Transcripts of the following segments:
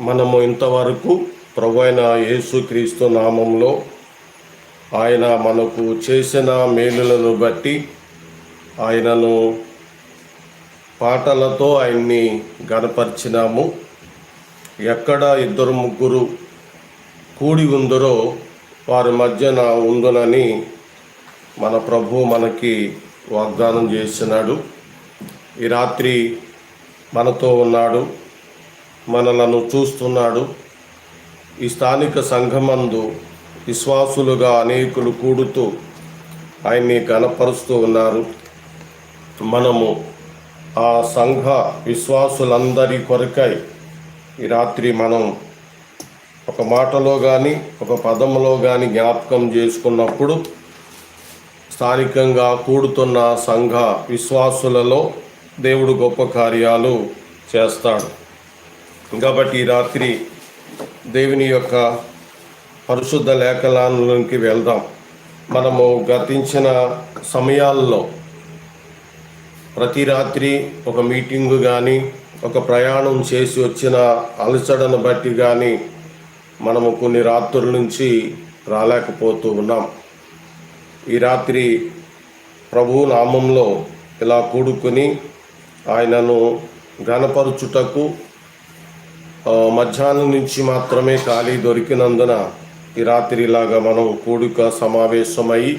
మనము ఇంతవరకు ప్రభు అయిన యేసుక్రీస్తు నామంలో ఆయన మనకు చేసిన మేలులను బట్టి ఆయనను పాటలతో ఆయన్ని గనపరిచినాము ఎక్కడ ఇద్దరు ముగ్గురు కూడి ఉందరో వారి మధ్యన ఉందునని మన ప్రభు మనకి వాగ్దానం చేసినాడు. ఈ రాత్రి మనతో ఉన్నాడు. మనలను చూస్తున్నాడు. ఈ స్థానిక సంఘమందు విశ్వాసులుగా అనేకులు కూడుతూ ఆయన్ని గణపరుస్తూ ఉన్నారు. మనము ఆ సంఘ విశ్వాసులందరి కొరకై ఈ రాత్రి మనం ఒక మాటలో కానీ ఒక పదంలో కానీ జ్ఞాపకం చేసుకున్నప్పుడు స్థానికంగా కూడుతున్న సంఘ విశ్వాసులలో దేవుడు గొప్ప కార్యాలు చేస్తాడు. కాబట్టి ఈ రాత్రి దేవుని యొక్క పరిశుద్ధ లేఖనాలలోకి వెళ్దాం. మనము గతించిన సమయాల్లో ప్రతి రాత్రి ఒక మీటింగు కానీ ఒక ప్రయాణం చేసి వచ్చిన అలసడను బట్టి కానీ మనము కొన్ని రాత్రుల నుంచి రాలేకపోతూ ఉన్నాం. ఈ రాత్రి ప్రభు నామంలో ఇలా కూడుకొని ఆయనను ఘనపరుచుటకు మధ్యాహ్నం నుంచి మాత్రమే ఖాళీ దొరికినందున ఈ రాత్రిలాగా మనం కూడిక సమావేశమై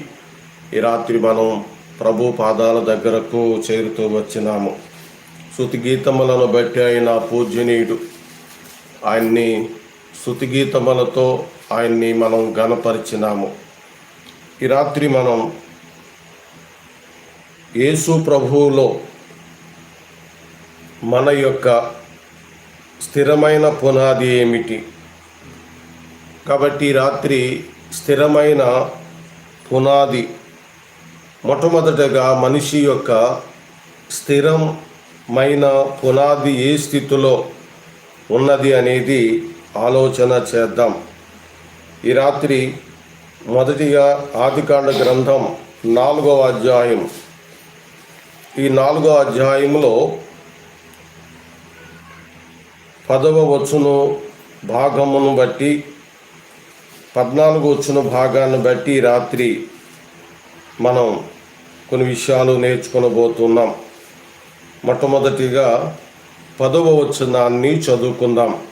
ఈ రాత్రి మనం ప్రభు పాదాల దగ్గరకు చేరుతూ వచ్చినాము. శృతి గీతములను బట్టి ఆయన పూజనీయుడు ఆయన్ని శృతి గీతములతో ఆయన్ని మనం గణపరిచినాము ఈ రాత్రి మనం యేసు ప్రభువులో మన యొక్క స్థిరమైన పునాది ఏమిటి? కాబట్టి రాత్రి స్థిరమైన పునాది మొట్టమొదటగా మనిషి యొక్క స్థిరమైన పునాది ఏ స్థితిలో ఉన్నది అనేది ఆలోచన చేద్దాం. ఈ రాత్రి మొదటిగా ఆదికాండ గ్రంథం నాలుగవ అధ్యాయం. ఈ నాలుగో అధ్యాయంలో పదవ వచ్చును భాగమును బట్టి పద్నాలుగు వచ్చిన భాగాన్ని బట్టి రాత్రి మనం కొన్ని విషయాలు నేర్చుకోబోతున్నాం మొట్టమొదటిగా పదవ వచనాన్ని చదువుకుందాం.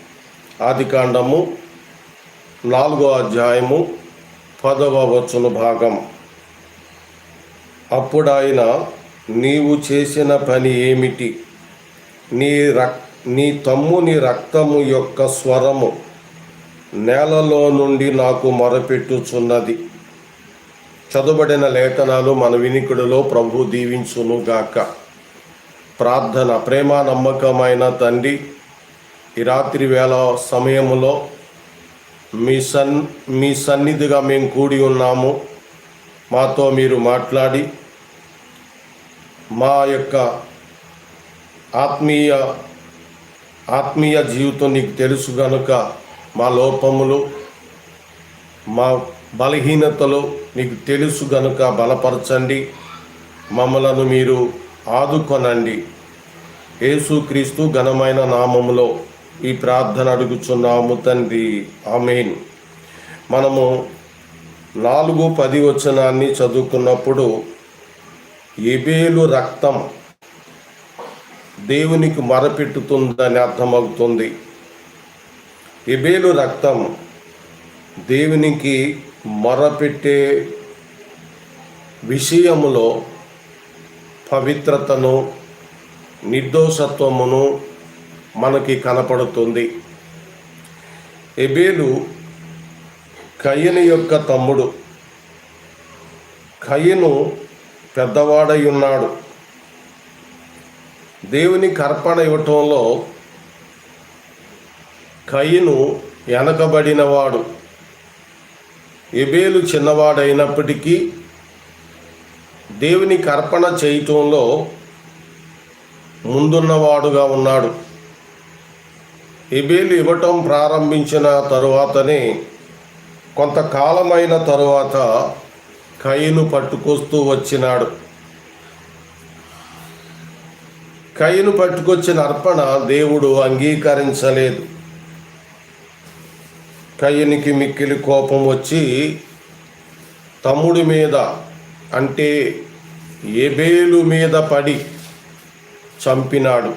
ఆదికాండము నాలుగో అధ్యాయము పదవ వచన భాగం. అప్పుడు ఆయన నీవు చేసిన పని ఏమిటి? నీ రక్ నీ తమ్ముని రక్తము యొక్క స్వరము నేలలో నుండి నాకు మొరపెట్టుచున్నది. చదువుబడిన లేఖనాలు మన వినికుడిలో ప్రభు దీవించునుగాక ప్రార్థన ప్రేమ నమ్మకమైన తండ్రి ఈ రాత్రి వేళ సమయములో మీ సన్ మీ సన్నిధిగా మేము కూడి ఉన్నాము. మాతో మీరు మాట్లాడి మా యొక్క ఆత్మీయ ఆత్మీయ జీవితం నీకు తెలుసు గనుక మా లోపములు మా బలహీనతలు నీకు తెలుసు గనుక బలపరచండి. మమ్మలను మీరు ఆదుకొనండి. యేసుక్రీస్తు ఘనమైన నామములో ఈ ప్రార్థన అడుగుచున్నాము తండ్రి. ఆమెన్. మనము నాలుగు పది వచనాన్ని చదువుకున్నప్పుడు ఎబేలు రక్తం దేవునికి మరపెట్టుతుందని అర్థమవుతుంది. ఎబేలు రక్తం దేవునికి మొరపెట్టే విషయములో పవిత్రతను నిర్దోషత్వమును మనకి కనపడుతుంది. ఎబేలు కయ్యను యొక్క తమ్ముడు. కయ్యను పెద్దవాడై ఉన్నాడు. దేవునికి అర్పణ ఇవ్వటంలో కయ్యను వెనకబడినవాడు ఎబేలు చిన్నవాడైనప్పటికీ దేవునికి అర్పణ చేయటంలో ముందున్నవాడుగా ఉన్నాడు. ఎబేలు ఇవ్వటం ప్రారంభించిన తరువాతనే కొంతకాలమైన తరువాత కయ్యను పట్టుకొస్తూ వచ్చినాడు. కయ్యను పట్టుకొచ్చిన అర్పణ దేవుడు అంగీకరించలేదు. కయ్యనికి మిక్కిలి కోపం వచ్చి తమ్ముడి మీద అంటే ఎబేలు మీద పడి చంపినాడు.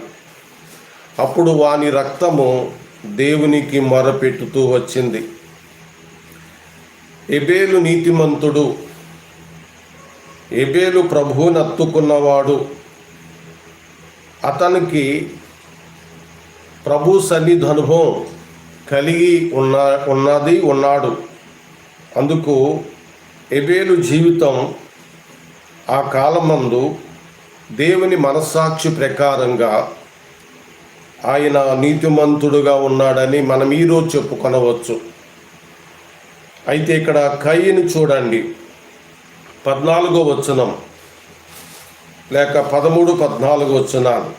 అప్పుడు వాని రక్తము దేవునికి మొరపెట్టుతూ వచ్చింది. ఎబేలు నీతిమంతుడు ఎబేలు ప్రభువునత్తుకున్నవాడు అతనికి ప్రభు సన్నిధి అనుభవం కలిగి ఉన్న ఉన్నది ఉన్నాడు. అందుకు ఎబేలు జీవితం ఆ కాలమందు దేవుని మనస్సాక్షి ప్రకారంగా ఆయన నీతిమంతుడుగా ఉన్నాడని మనం ఈరోజు చెప్పుకొనవచ్చు. అయితే ఇక్కడ కయ్యని చూడండి. పద్నాలుగో వచనం. లేక పదమూడు పద్నాలుగు వచనాలు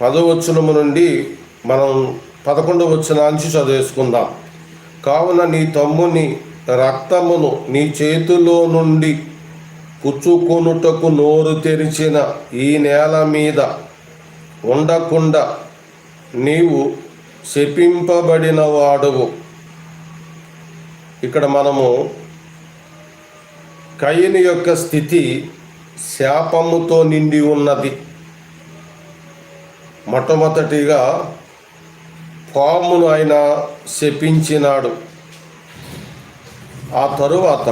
పదవచనము నుండి మనం పదకొండవ వచనాంచి చదివేసుకుందాం. కావున నీ తమ్ముని రక్తమును నీ చేతిలో నుండి పుచ్చుకొనుటకు నోరు తెరిచిన ఈ నేల మీద ఉండకుండా నీవు శపింపబడిన వాడువు. ఇక్కడ మనము కయ్యని యొక్క స్థితి శాపముతో నిండి ఉన్నది. మొట్టమొదటిగా పామును ఆయన శపించినాడు. ఆ తరువాత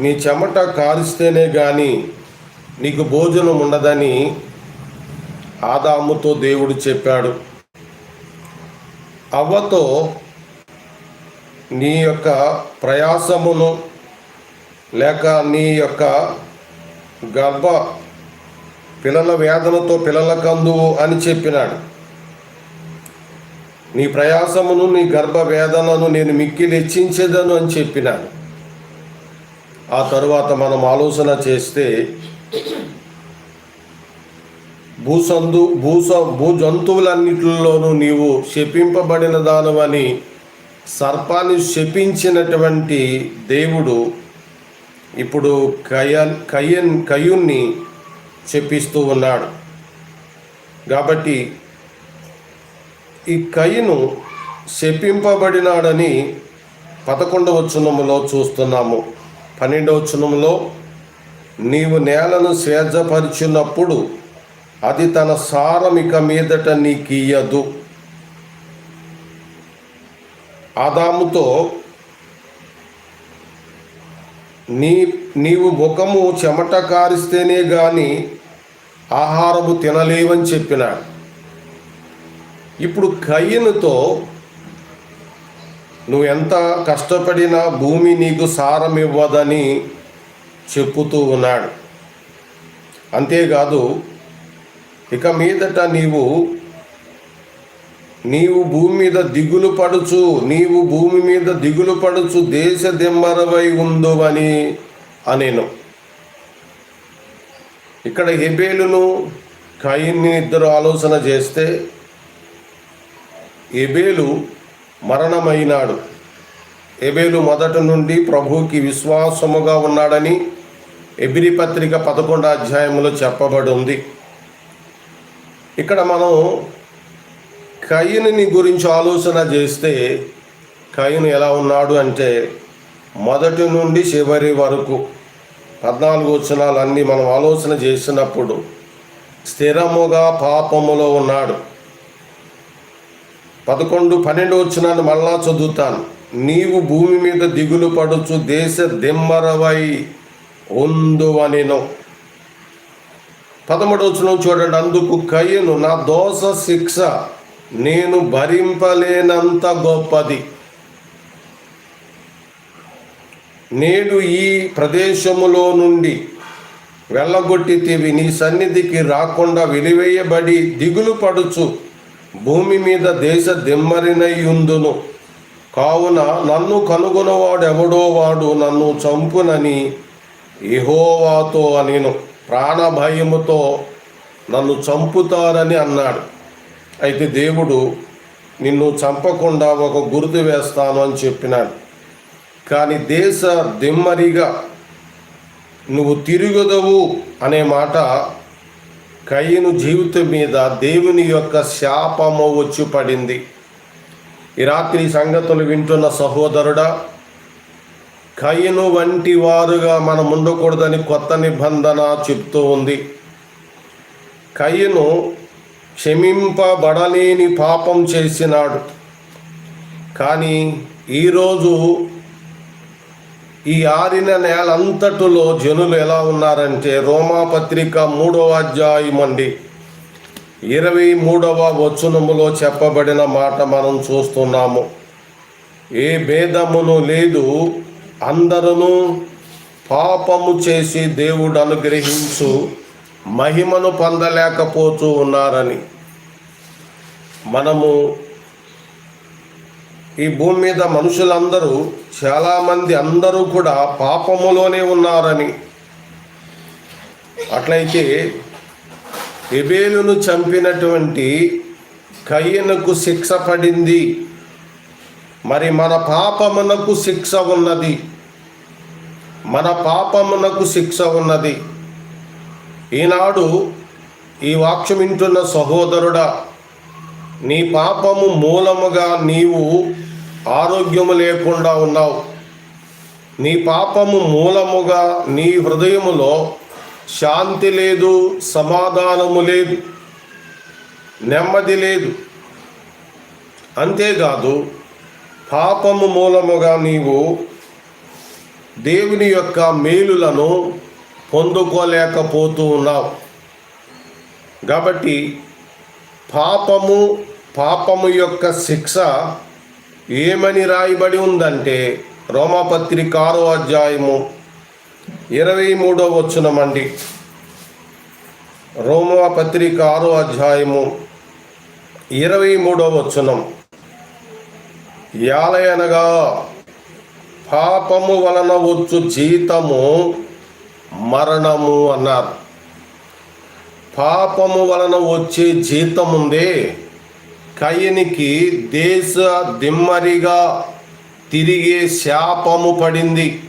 నీ చెమట కారిస్తేనే కానీ నీకు భోజనం ఉండదని ఆదాముతో దేవుడు చెప్పాడు. అవ్వతో నీ యొక్క ప్రయాసమును లేక నీ యొక్క గర్భ పిల్లల వేదనతో పిల్లల కందువు అని చెప్పినాడు. నీ ప్రయాసమును నీ గర్భ వేదనను నేను మిక్కిలి హెచ్చించేదను అని చెప్పినాడు. ఆ తరువాత మనం ఆలోచన చేస్తే భూసందు భూస భూ జంతువులన్నిటిలోనూ నీవు శపింపబడిన దానవని సర్పాన్ని శపించినటువంటి దేవుడు ఇప్పుడు కయన్ కయన్ కయున్ని చెప్పిస్తూ ఉన్నాడు. కాబట్టి ఈ కయ్యను శపింపబడినాడని పదకొండవ చునములో చూస్తున్నాము. పన్నెండవ చునములో నీవు నేలను స్వేచ్ఛపరిచినప్పుడు అది తన సారమిక మీదట నీకియ్యదు. ఆదాముతో నీ నీవు ముఖము చెమట కారిస్తేనే గాని ఆహారము తినలేవని చెప్పినాడు ఇప్పుడు కయ్యనుతో నువ్వు ఎంత కష్టపడినా భూమి నీకు సారం ఇవ్వదని చెప్పుతూ ఉన్నాడు. అంతేకాదు ఇక మీదట నీవు నీవు భూమి మీద దిగులు పడుచు నీవు భూమి మీద దిగులు పడుచు దేశ దిమ్మరవై ఉందువని అనేను. ఇక్కడ ఎబేలును కయిన్ని ఇద్దరు ఆలోచన చేస్తే ఎబేలు మరణమైనాడు. ఎబేలు మొదటి నుండి ప్రభుకి విశ్వాసముగా ఉన్నాడని ఎబిరి పత్రిక పదకొండు అధ్యాయంలో చెప్పబడి ఉంది ఇక్కడ మనం కయ్యని గురించి ఆలోచన చేస్తే కయ్యను ఎలా ఉన్నాడు అంటే మొదటి నుండి చివరి వరకు పద్నాలుగు వచనాలన్నీ మనం ఆలోచన చేసినప్పుడు స్థిరముగా పాపములో ఉన్నాడు. పదకొండు పన్నెండు వచ్చినాన్ని మళ్ళా చదువుతాను. నీవు భూమి మీద దిగులు పడుచు దేశ దిమ్మరవై ఉందువనిను. పదమూడు వచనం చూడండి. అందుకు కయ్యను నా దోష శిక్ష నేను భరింపలేనంత గొప్పది. నేడు ఈ ప్రదేశములో నుండి వెళ్ళగొట్టితివి. నీ సన్నిధికి రాకుండా వెలివేయబడి దిగులు పడుచు. భూమి మీద దేశ దిమ్మరినైందును కావున నన్ను కనుగొనవాడెవడో వాడు నన్ను చంపునని ఇహోవాతో అనిను. ప్రాణభయముతో నన్ను చంపుతారని అన్నాడు. అయితే దేవుడు నిన్ను చంపకుండా ఒక గుర్తు వేస్తాను అని చెప్పినాడు. కానీ దేశ దిమ్మరిగా నువ్వు తిరుగుదవు అనే మాట కయ్యను జీవితం మీద దేవుని యొక్క శాపము వచ్చి పడింది. ఈ రాత్రి సంగతులు వింటున్న సహోదరుడా కయ్యను వంటి వారుగా మనం ఉండకూడదని కొత్త నిబంధన చెప్తూ ఉంది. కయ్యను క్షమింపబడలేని పాపం చేసినాడు. కానీ ఈరోజు ఈ ఆరిన నేలంతటిలో జనులు ఎలా ఉన్నారంటే రోమాపత్రిక మూడవ అధ్యాయం అండి. ఇరవై మూడవ వచనములో చెప్పబడిన మాట మనం చూస్తున్నాము. ఏ భేదమును లేదు అందరూ పాపము చేసి దేవుడు అనుగ్రహించు మహిమను పొందలేకపోతూ ఉన్నారని. మనము ఈ భూమి మీద మనుషులందరూ చాలామంది అందరూ కూడా పాపములోనే ఉన్నారని. అట్లయితే ఎబేలును చంపినటువంటి కయ్యనకు శిక్ష పడింది. మరి మన పాపమునకు శిక్ష ఉన్నది. మన పాపమునకు శిక్ష ఉన్నది. ఈనాడు ఈ వాక్యం వింటున్న సహోదరుడా నీ పాపము మూలముగా నీవు ఆరోగ్యము లేకుండా ఉన్నావు. నీ పాపము మూలముగా నీ హృదయములో శాంతి లేదు సమాధానము లేదు నెమ్మది లేదు. అంతేకాదు పాపము మూలముగా నీవు దేవుని యొక్క మేలులను పొందుకోలేకపోతూ ఉన్నావు. కాబట్టి పాపము పాపము యొక్క శిక్ష ఏమని రాయబడి ఉందంటే రోమాపత్రిక ఆరో అధ్యాయము ఇరవై మూడో వచ్చునమండి రోమపత్రిక ఆరో అధ్యాయము ఇరవై మూడో వచ్చునం యాలయనగా పాపము వలన వచ్చు జీతము మరణము అన్నారు. పాపము వలన వచ్చే జీతం ఉందే కయ్యనికి దేశ దిమ్మరిగా తిరిగే శాపము పడింది.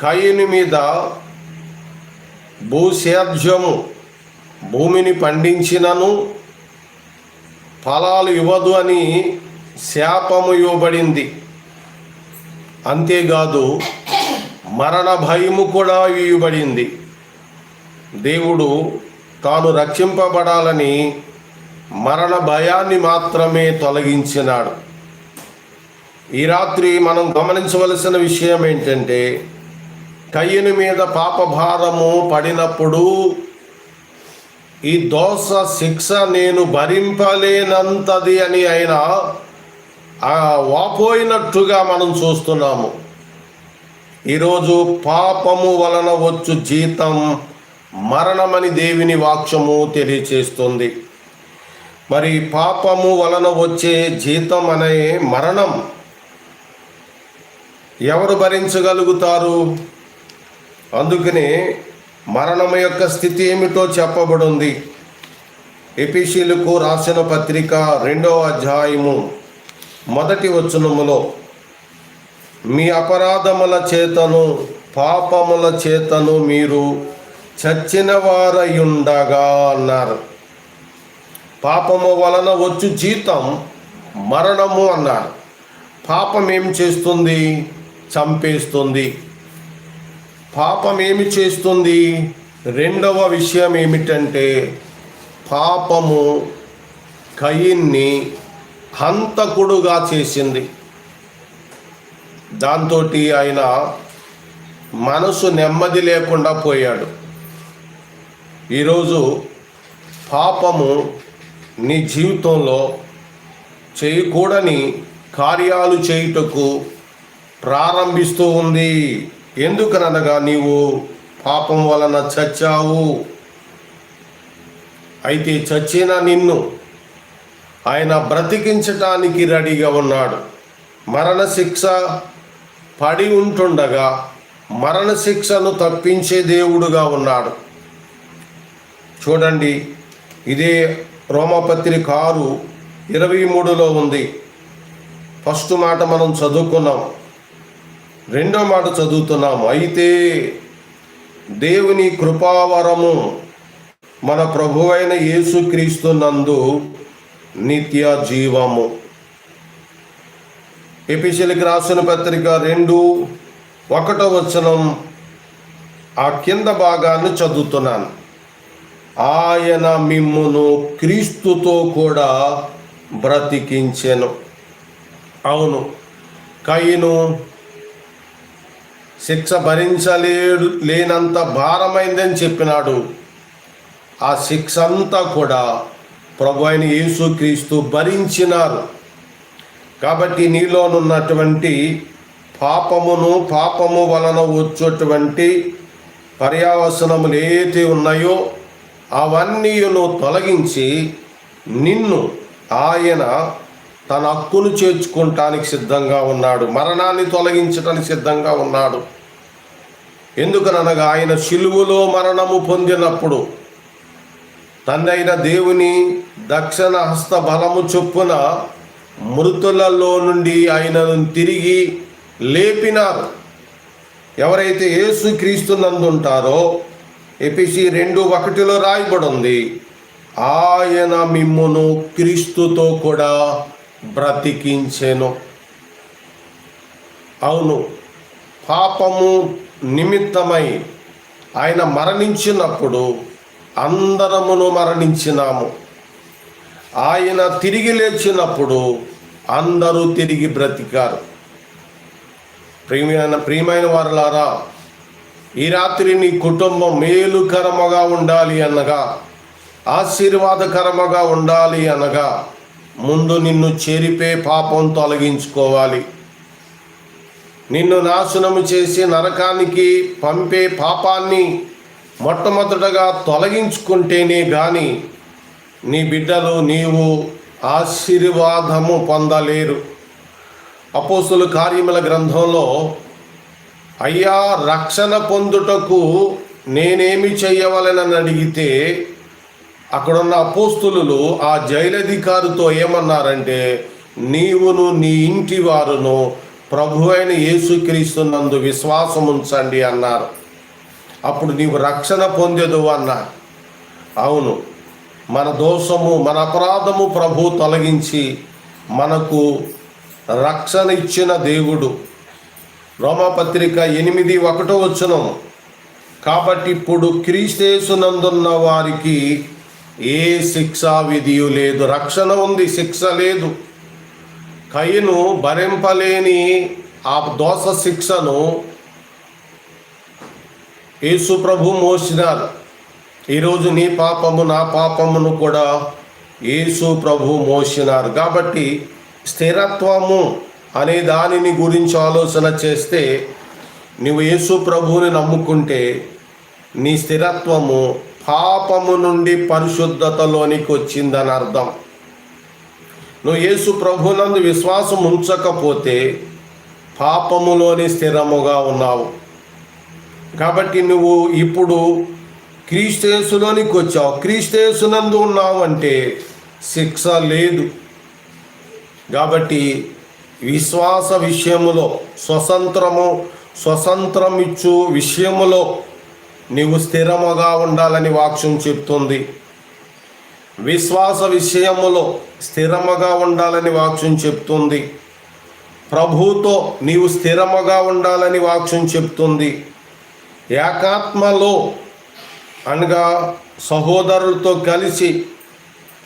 కయ్యని మీద భూసేద్యము భూమిని పండించినను ఫలాలు ఇవ్వదు అని శాపము ఇవ్వబడింది. అంతేకాదు మరణ భయము కూడా ఇవ్వబడింది. దేవుడు తాను రక్షింపబడాలని మరణ భయాన్ని మాత్రమే తొలగించినాడు. ఈ రాత్రి మనం గమనించవలసిన విషయం ఏంటంటే కయ్యని మీద పాపభారము పడినప్పుడు ఈ దోష శిక్ష నేను భరింపలేనంతది అని ఆయన వాపోయినట్టుగా మనం చూస్తున్నాము. ఈరోజు పాపము వలన వచ్చు జీతం మరణమని దేవిని వాక్యము తెలియచేస్తుంది. మరి పాపము వలన వచ్చే జీతం అనే మరణం ఎవరు భరించగలుగుతారు? అందుకనే మరణం యొక్క స్థితి ఏమిటో చెప్పబడింది. ఎపిషిలకు రాసిన పత్రిక రెండవ అధ్యాయము మొదటి వచనములో మీ అపరాధముల చేతను పాపముల చేతను మీరు చచ్చిన వారయుండగా అన్నారు. పాపము వలన వచ్చు జీతం మరణము అన్నారు పాపం ఏం చేస్తుంది? చంపేస్తుంది. పాపం ఏమి చేస్తుంది? రెండవ విషయం ఏమిటంటే పాపము కయిన్ని హంతకుడుగా చేసింది. దాంతో ఆయన మనసు నెమ్మది లేకుండా పోయాడు. ఈరోజు పాపము నీ జీవితంలో చేయకూడని కార్యాలు చేయుటకు ప్రారంభిస్తూ ఉంది. ఎందుకనగా నీవు పాపం వలన చచ్చావు. అయితే చచ్చిన నిన్ను ఆయన బ్రతికించటానికి రెడీగా ఉన్నాడు. మరణశిక్ష పడి ఉంటుండగా మరణశిక్షను తప్పించే దేవుడుగా ఉన్నాడు. చూడండి ఇదే రోమపత్రిక ఆరు ఇరవై మూడులో ఉంది. ఫస్ట్ మాట మనం చదువుకున్నాం. రెండో మాట చదువుతున్నాం. అయితే దేవుని కృపావరము మన ప్రభువైన యేసుక్రీస్తు నందు నిత్య జీవము. ఎపిసిలికి రాసిన పత్రిక రెండు ఒకటో వచనం ఆ కింద భాగాన్ని చదువుతున్నాను. ఆయన మిమ్మును క్రీస్తుతో కూడా బ్రతికించెను. అవును. కయ్యను శిక్ష భరించలేడు లేనంత భారమైందని చెప్పినాడు. ఆ శిక్ష అంతా కూడా ప్రభు అయిన యేసుక్రీస్తు భరించినారు. కాబట్టి నీలోనున్నటువంటి పాపమును పాపము వలన వచ్చేటువంటి పర్యావసనములు ఏవైతే ఉన్నాయో అవన్నీయును తొలగించి నిన్ను ఆయన తన హక్కును చేర్చుకుంటానికి సిద్ధంగా ఉన్నాడు. మరణాన్ని తొలగించడానికి సిద్ధంగా ఉన్నాడు. ఎందుకనగా ఆయన శిలువులో మరణము పొందినప్పుడు తండ్రైన దేవుని దక్షిణ హస్త బలము చొప్పున మృతులలో నుండి ఆయనను తిరిగి లేపినారు. ఎవరైతే యేసు క్రీస్తు నందుంటారో ఎపిసి రెండు ఒకటిలో రాయబడింది. ఆయన మిమ్మును క్రీస్తుతో కూడా బ్రతికించెను. అవును పాపము నిమిత్తమై ఆయన మరణించినప్పుడు అందరమును మరణించినాము. ఆయన తిరిగి లేచినప్పుడు అందరూ తిరిగి బ్రతికారు. ప్రియమైన ప్రియమైన వారులారా ఈ రాత్రి నీ కుటుంబం మేలుకరముగా ఉండాలి అనగా ఆశీర్వాదకరముగా ఉండాలి అనగా ముందు నిన్ను చెరిపే పాపం తొలగించుకోవాలి. నిన్ను నాశనము చేసి నరకానికి పంపే పాపాన్ని మొట్టమొదటగా తొలగించుకుంటేనే గాని నీ బిడ్డలు నీవు ఆశీర్వాదము పొందలేరు. అపోసులు కార్యముల గ్రంథంలో అయ్యా రక్షణ పొందుటకు నేనేమి చేయవలనని అడిగితే అక్కడున్న అపోస్తులు ఆ జైలధికారితో ఏమన్నారంటే నీవును నీ ఇంటి వారును ప్రభు అయిన యేసుక్రీస్తున్నందు విశ్వాసం ఉంచండి అన్నారు. అప్పుడు నీవు రక్షణ పొందేదు అన్నారు అవును మన దోషము మన అపరాధము ప్రభు తొలగించి మనకు రక్షణ ఇచ్చిన దేవుడు రోమపత్రిక ఎనిమిది ఒకటో వచ్చును కాబట్టి ఇప్పుడు క్రీస్తేసునందున్న వారికి ఏ శిక్షా విధియు లేదు. రక్షణ ఉంది శిక్ష లేదు. కయ్యను భరింపలేని ఆ దోష శిక్షను యేసు ప్రభు మోసినారు ఈరోజు నీ పాపము నా పాపమును కూడా యేసు ప్రభు మోసినారు కాబట్టి స్థిరత్వము అనే దానిని గురించి ఆలోచన చేస్తే నువ్వు యేసు ప్రభువుని నమ్ముకుంటే నీ స్థిరత్వము పాపము నుండి పరిశుద్ధతలోనికి వచ్చిందని అర్థం. నువ్వు యేసు ప్రభునందు విశ్వాసం ఉంచకపోతే పాపములోని స్థిరముగా ఉన్నావు. కాబట్టి నువ్వు ఇప్పుడు క్రీస్తేసులోనికి వచ్చావు. క్రీస్తేసునందు ఉన్నావు అంటే శిక్ష లేదు. కాబట్టి విశ్వాస విషయములో స్వతంత్రము స్వతంత్రం ఇచ్చు విషయములో నీవు స్థిరముగా ఉండాలని వాక్యం చెప్తుంది. విశ్వాస విషయములో స్థిరముగా ఉండాలని వాక్యం చెప్తుంది. ప్రభుతో నీవు స్థిరముగా ఉండాలని వాక్యం చెప్తుంది. ఏకాత్మలో అనగా సహోదరులతో కలిసి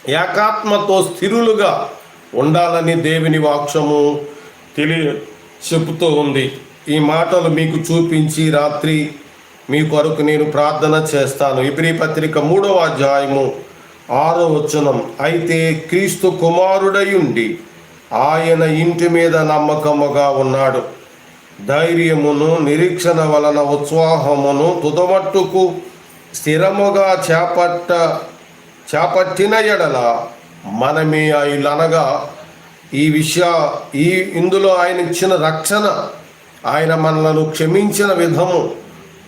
ఏకాత్మతో స్థిరులుగా ఉండాలని దేవుని వాక్షము తెలి చెబుతూ ఉంది. ఈ మాటలు మీకు చూపించి రాత్రి మీ కొరకు నేను ప్రార్థన చేస్తాను. ఇబ్రి పత్రిక మూడవ అధ్యాయము ఆరో వచనం. అయితే క్రీస్తు కుమారుడై ఉండి ఆయన ఇంటి మీద నమ్మకముగా ఉన్నాడు. ధైర్యమును నిరీక్షణ వలన ఉత్సాహమును తుదమట్టుకు స్థిరముగా చేపట్ట చేపట్టిన ఎడల మనమే అనగా ఈ విషయ ఈ ఇందులో ఆయన ఇచ్చిన రక్షణ ఆయన మనలను క్షమించిన విధము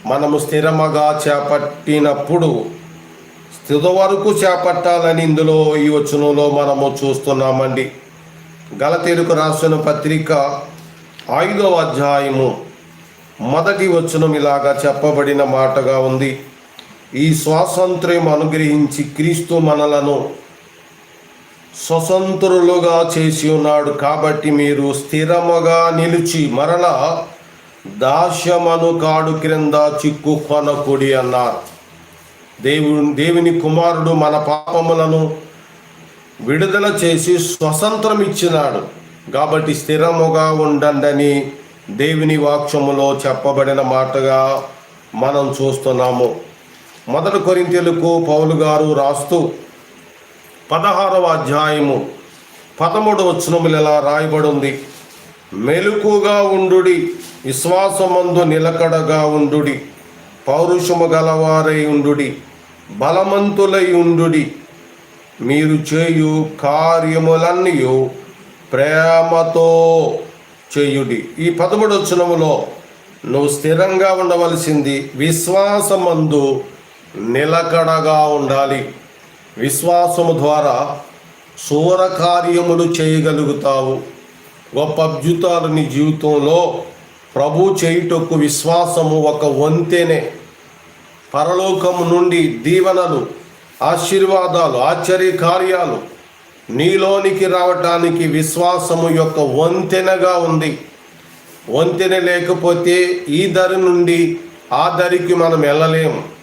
మనము స్థిరముగా చేపట్టినప్పుడు స్థిత వరకు చేపట్టాలని ఇందులో ఈ వచనంలో మనము చూస్తున్నామండి. గలతీరుకు రాసిన పత్రిక ఐదవ అధ్యాయము మొదటి వచనం ఇలాగా చెప్పబడిన మాటగా ఉంది. ఈ స్వాతంత్ర్యం అనుగ్రహించి క్రీస్తు మనలను స్వతంత్రులుగా చేసి ఉన్నాడు కాబట్టి మీరు స్థిరముగా నిలిచి మరల దాస్యమను కాడు క్రింద చిక్కుకొనకుడి అన్నారు. దేవుడు దేవుని కుమారుడు మన పాపములను విడుదల చేసి స్వతంత్రం ఇచ్చినాడు. కాబట్టి స్థిరముగా ఉండండి దేవుని వాక్యములో చెప్పబడిన మాటగా మనం చూస్తున్నాము. మొదటి కొరింతెలకు పౌలు గారు రాస్తూ పదహారవ అధ్యాయము పదమూడు వచనములు ఎలా రాయబడి ఉంది మెలకుగా ఉండుడి విశ్వాసమందు నిలకడగా ఉండుడి పౌరుషము గలవారై ఉండుడి బలవంతులై ఉండుడి. మీరు చేయు కార్యములన్నీ ప్రేమతో చేయుడి. ఈ పదమూడు వచనములో నువ్వు స్థిరంగా ఉండవలసింది విశ్వాసమందు నిలకడగా ఉండాలి. విశ్వాసము ద్వారా శూర కార్యములు చేయగలుగుతావు. గొప్ప అద్భుతాలు నీ జీవితంలో ప్రభు చేయుటకు విశ్వాసము ఒక వంతెనే. పరలోకము నుండి దీవెనలు ఆశీర్వాదాలు ఆశ్చర్య కార్యాలు నీలోనికి రావటానికి విశ్వాసము యొక్క వంతెనగా ఉంది. వంతెన లేకపోతే ఈ దరి నుండి ఆ దరికి మనం వెళ్ళలేము.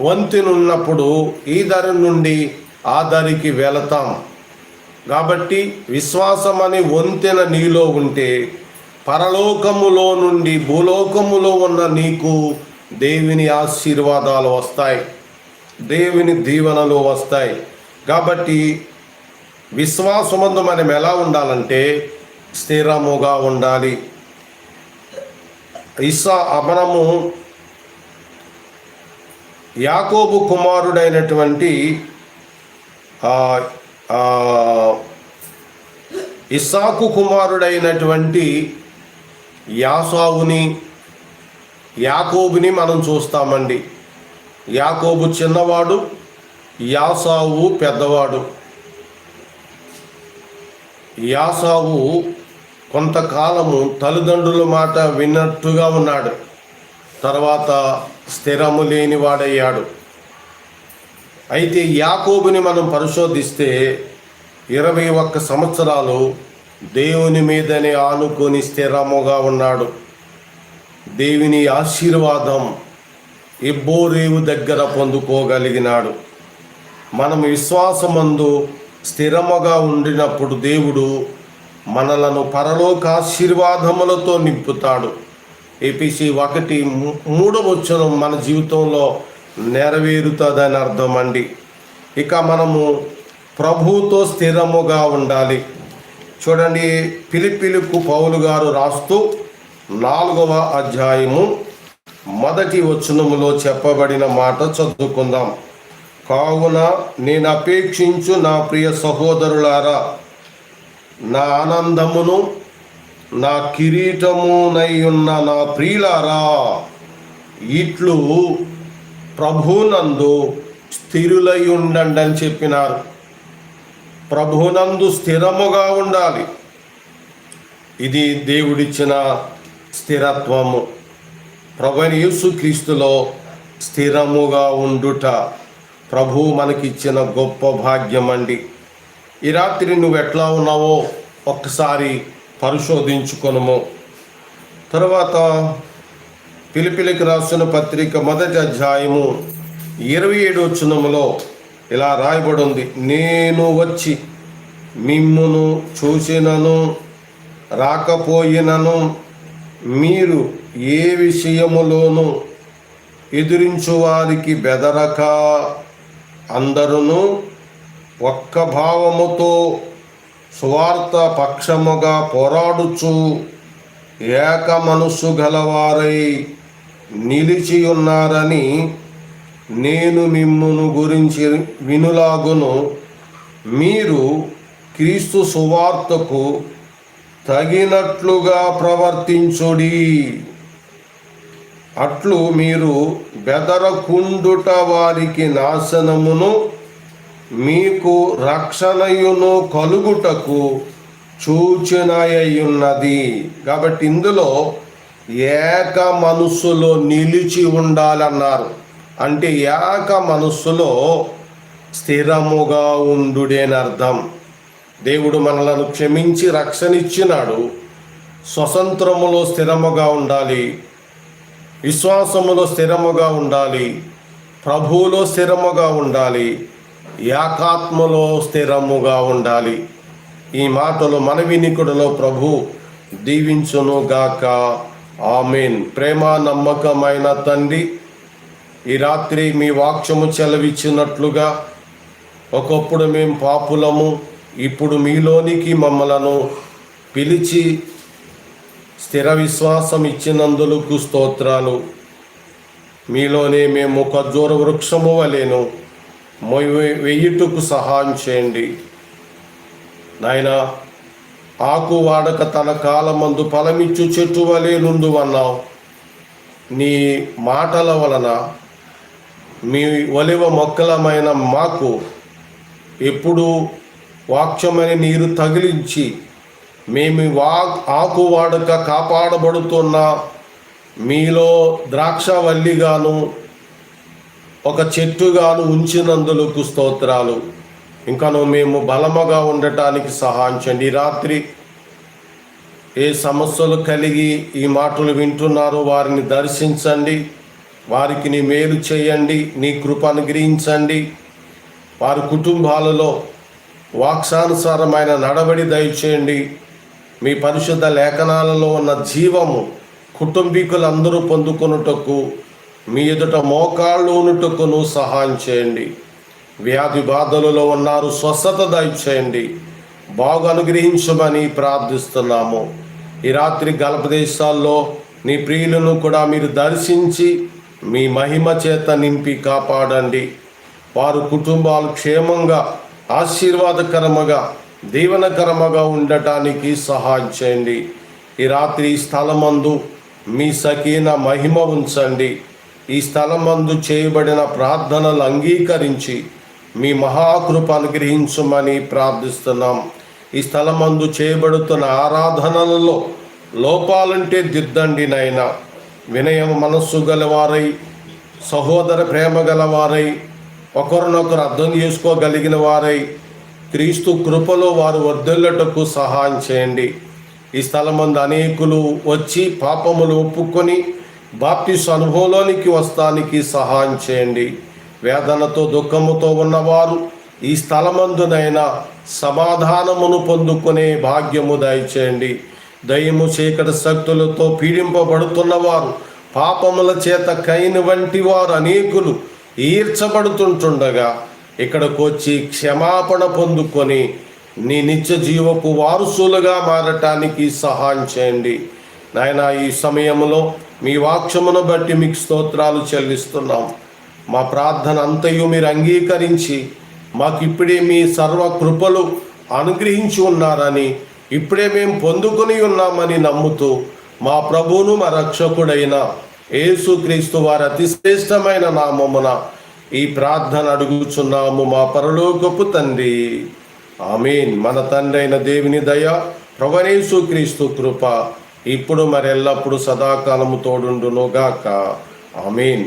వంతెన ఉన్నప్పుడు ఈ దరి నుండి ఆ దరికి వెళతాం. కాబట్టి విశ్వాసం అనే వంతెన నీలో ఉంటే పరలోకములో నుండి భూలోకములో ఉన్న నీకు దేవుని ఆశీర్వాదాలు వస్తాయి. దేవుని దీవెనలు వస్తాయి. కాబట్టి విశ్వాసమందు మనం ఎలా ఉండాలంటే స్థిరముగా ఉండాలి. ఇసా అమరము యాకోబు కుమారుడైనటువంటి ఇస్సాకు కుమారుడైనటువంటి యాసావుని యాకోబుని మనం చూస్తామండి. యాకోబు చిన్నవాడు యాసావు పెద్దవాడు. యాసావు కొంతకాలము తల్లిదండ్రుల మాట విన్నట్టుగా ఉన్నాడు. తర్వాత స్థిరము లేనివాడయ్యాడు అయితే యాకోబుని మనం పరిశోధిస్తే ఇరవై ఒక్క సంవత్సరాలు దేవుని మీదనే ఆనుకొని స్థిరముగా ఉన్నాడు. దేవుని ఆశీర్వాదం ఇబ్బోరేవు దగ్గర పొందుకోగలిగినాడు. మనం విశ్వాసమందు స్థిరముగా ఉండినప్పుడు దేవుడు మనలను పరలోక ఆశీర్వాదములతో నింపుతాడు. ఏపీసీ ఒకటి మూడవ వచనం మన జీవితంలో నెరవేరుతుందని అర్థం అండి ఇక మనము ప్రభుతో స్థిరముగా ఉండాలి. చూడండి పిలిపిలుకు పౌలు గారు రాస్తూ నాలుగవ అధ్యాయము మొదటి వచనములో చెప్పబడిన మాట చదువుకుందాం. కావున నేను అపేక్షించు నా ప్రియ సహోదరులారా నా ఆనందమును నా కిరీటమునై ఉన్న నా ప్రియులారా ఇట్లు ప్రభునందు స్థిరులై ఉండండి అని చెప్పినారు. ప్రభునందు స్థిరముగా ఉండాలి. ఇది దేవుడిచ్చిన స్థిరత్వము. ప్రభుని యేసుక్రీస్తులో స్థిరముగా ఉండుట ప్రభు మనకిచ్చిన గొప్ప భాగ్యం అండి ఈ రాత్రి నువ్వు ఎట్లా ఉన్నావో ఒక్కసారి పరిశోధించుకొనము. తర్వాత పిలిపిలికి రాసిన పత్రిక మొదటి అధ్యాయము ఇరవై ఏడు వచనములో ఇలా రాయబడి ఉంది నేను వచ్చి మిమ్మును చూసినను రాకపోయినను మీరు ఏ విషయములోనూ ఎదిరించు వారికి బెదరక. అందరును ఒక్క భావముతో స్వార్థ పక్షముగా పోరాడుచు ఏక మనస్సు గలవారై నిలిచి ఉన్నారని నేను మిమ్మును గురించి వినులాగును. మీరు క్రీస్తు సువార్తకు తగినట్లుగా ప్రవర్తించుడి. అట్లు మీరు బెదరకుండుట వారికి నాశనమును మీకు రక్షణయును కలుగుటకు సూచనయ్యున్నది. కాబట్టి ఇందులో ఏక మనస్సులో నిలిచి ఉండాలన్నారు. అంటే ఏక మనస్సులో స్థిరముగా ఉండుడే అని అర్థం దేవుడు మనలను క్షమించి రక్షణ ఇచ్చినాడు స్వతంత్రములో స్థిరముగా ఉండాలి. విశ్వాసములో స్థిరముగా ఉండాలి. ప్రభువులో స్థిరముగా ఉండాలి. ఏకాత్మలో స్థిరముగా ఉండాలి. ఈ మాటలు మన వినికుడిలో ప్రభు దీవించును గాక ఆమెన్. ప్రేమ నమ్మకమైన తండ్రి ఈ రాత్రి మీ వాక్యము చెలవిచ్చినట్లుగా ఒకప్పుడు మేము పాపులము ఇప్పుడు మీలోనికి మమ్మలను పిలిచి స్థిర విశ్వాసం ఇచ్చినందులకు స్తోత్రాలు. మీలోనే మేము ఖర్జూర వృక్షము వలేను వెయ్యుటకు సహాయం చేయండి. నాయన ఆకు వాడక తన కాలమందు ఫలమిచ్చు చెట్టు వలె నుండు అన్నావు. నీ మాటల వలన మీ ఒలివ మొక్కలమైన మాకు ఎప్పుడు వాక్యమైన నీరు తగిలించి మేము వా ఆకు వాడక కాపాడబడుతున్న మీలో ద్రాక్షవల్లిగాను ఒక చెట్టుగాను ఉంచినందులకు స్తోత్రాలు. ఇంకను మేము బలముగా ఉండటానికి సహాయం చేయండి. రాత్రి ఏ సమస్యలు కలిగి ఈ మాటలు వింటున్నారో వారిని దర్శించండి. వారికి నీ మేలు చేయండి. నీ కృప అనుగ్రహించండి. వారి కుటుంబాలలో వాక్సానుసారమైన నడబడి దయచేయండి. మీ పరిశుద్ధ లేఖనాలలో ఉన్న జీవము కుటుంబీకులందరూ పొందుకొనుటకు మీ ఎదుట మోకాళ్ళు ఉనుటకును సహాయం చేయండి. వ్యాధి బాధలలో ఉన్నారు స్వస్థత దయచేయండి. బాగు అనుగ్రహించమని ప్రార్థిస్తున్నాము. ఈ రాత్రి గల్ప దేశాల్లో నీ ప్రియులను కూడా మీరు దర్శించి మీ మహిమ చేత నింపి కాపాడండి. వారు కుటుంబాలు క్షేమంగా ఆశీర్వాదకరముగా దీవనకరముగా ఉండటానికి సహాయం చేయండి. ఈ రాత్రి స్థలమందు మీ సకీన మహిమ ఉంచండి. ఈ స్థలమందు చేయబడిన ప్రార్థనలు అంగీకరించి మీ మహాకృప అనుగ్రహించమని ప్రార్థిస్తున్నాం. ఈ స్థలమందు చేయబడుతున్న ఆరాధనలలో లోపాలంటే దిద్దండి నాయనా. వినయం మనస్సు గలవారై సహోదర ప్రేమ గలవారై ఒకరినొకరు అర్థం చేసుకోగలిగిన వారై క్రీస్తు కృపలో వారు వర్ధిల్లటకు సహాయం చేయండి. ఈ స్థలమందు అనేకులు వచ్చి పాపములు ఒప్పుకొని బాప్టిస్ అనుభవంలోనికి వస్తానికి సహాయం చేయండి. వేదనతో దుఃఖముతో ఉన్నవారు ఈ స్థలమందునైనా సమాధానమును పొందుకునే భాగ్యము దయచేయండి. దయము చీకటి శక్తులతో పీడింపబడుతున్నవారు పాపముల చేత కైన వంటి వారు అనేకులు ఈర్చబడుతుంటుండగా ఇక్కడకు వచ్చి క్షమాపణ పొందుకొని నీ నిత్య జీవపు వారసులుగా మారటానికి సహాయం చేయండి. నాయన ఈ సమయంలో మీ వాక్యమును బట్టి మీకు స్తోత్రాలు చెల్లిస్తున్నాం. మా ప్రార్థన అంతయు మీరు అంగీకరించి మాకు ఇప్పుడే మీ సర్వ కృపలు అనుగ్రహించి ఉన్నారని ఇప్పుడే మేము పొందుకుని ఉన్నామని నమ్ముతూ మా ప్రభువును మా రక్షకుడైన యేసుక్రీస్తు వారి అతిశ్రేష్టమైన నామమున ఈ ప్రార్థన అడుగుచున్నాము మా పరలోకపు తండ్రి. ఆమెన్. మన తండ్రి అయిన దేవుని దయ ప్రవణేశు క్రీస్తు కృప ఇప్పుడు మరి ఎల్లప్పుడు సదాకాలము తోడుండునుగాక. మీన్